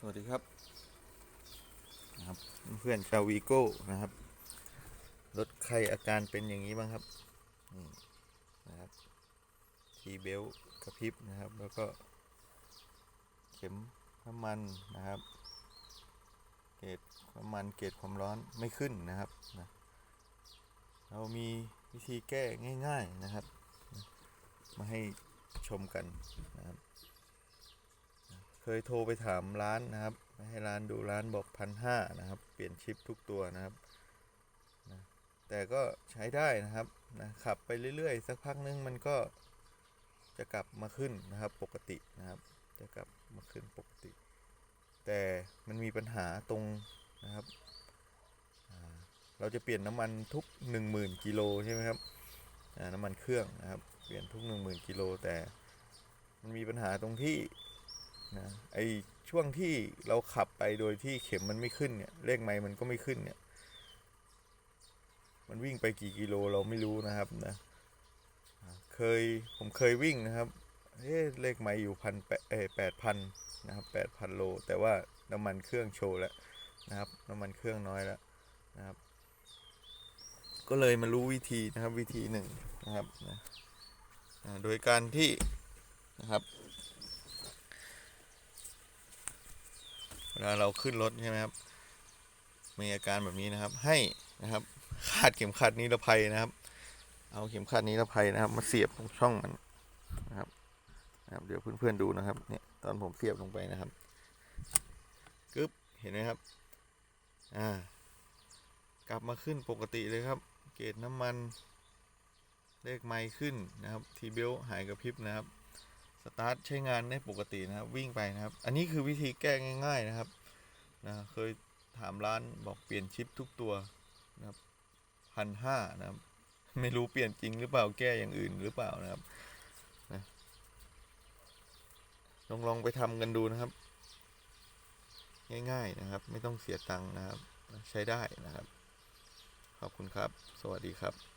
สวัสดีครับนะครับเพื่อนชาววีโก้นะครับรถใครอาการเป็นอย่างนี้บ้างครับนี่นะครับทีเบลกระพริบนะครับ แล้วก็เข็มน้ำมันนะครับ เกรดน้ำมันเกรดความร้อนไม่ขึ้นนะครับนะเรามีวิธีแก้ง่าย ๆนะครับนะมาให้ชมกันนะครับ เคยโทรไปถามร้านนะครับ ให้ร้านดูร้านบอกพันห้านะครับ เปลี่ยนชิปทุกตัวนะครับนะแต่ก็ใช้ได้นะครับนะขับไปเรื่อยๆ สักพักนึงมันก็จะกลับมาขึ้นนะครับปกตินะครับ จะกลับมาขึ้นปกติ แต่มันมีปัญหาตรงนะครับ เราจะเปลี่ยนน้ำมันทุก 10,000กิโลใช่ไหมครับน้ำมันเครื่องนะครับ เปลี่ยนทุก 10,000กิโลแต่มันมีปัญหาตรงที่ นะไอช่วงที่เราขับไปโดยที่เข็มมันไม่ขึ้นเนี่ยเลขไม้มันก็ไม่ขึ้นเนี่ย มันวิ่งไปกี่กิโลเราไม่รู้นะครับนะเคยผมเคยวิ่งนะครับเอ๊เลขไม้อยู่พันแปดเอแปดพันนะครับแปดพันโล แต่ว่าน้ำมันเครื่องโชว์แล้วนะครับน้ำมันเครื่องน้อยแล้วนะครับ ก็เลยมารู้วิธีนะครับวิธีหนึ่งนะครับนะโดยการที่นะครับ เวลาเราขึ้นรถใช่ไหมครับ มีอาการแบบนี้นะครับ ให้นะครับคาดเข็มขัดนิรภัยนะครับ เอาเข็มขัดนิรภัยนะครับ มาเสียบตรงช่องมันนะครับนะครับ เดี๋ยวเพื่อนๆดูนะครับ เนี่ยตอนผมเสียบลงไปนะครับกึ๊บเห็นไหมครับ อ่า กลับมาขึ้นปกติเลยครับ เกจน้ำมัน เลขไมล์ขึ้นนะครับ ทีเบลหายกระพริบนะครับ สตาร์ทใช้งานได้ปกตินะครับ วิ่งไปนะครับ อันนี้คือวิธีแก้ง่าย ๆนะครับนะเคยถามร้านบอกเปลี่ยนชิปทุกตัวนะครับพันห้านะครับไม่รู้เปลี่ยนจริงหรือเปล่าแก้อย่างอื่นหรือเปล่านะครับนะลองลองไปทำกันดูนะครับ ง่ายๆนะครับ ไม่ต้องเสียตังค์นะครับ ใช้ได้นะครับ ขอบคุณครับ สวัสดีครับ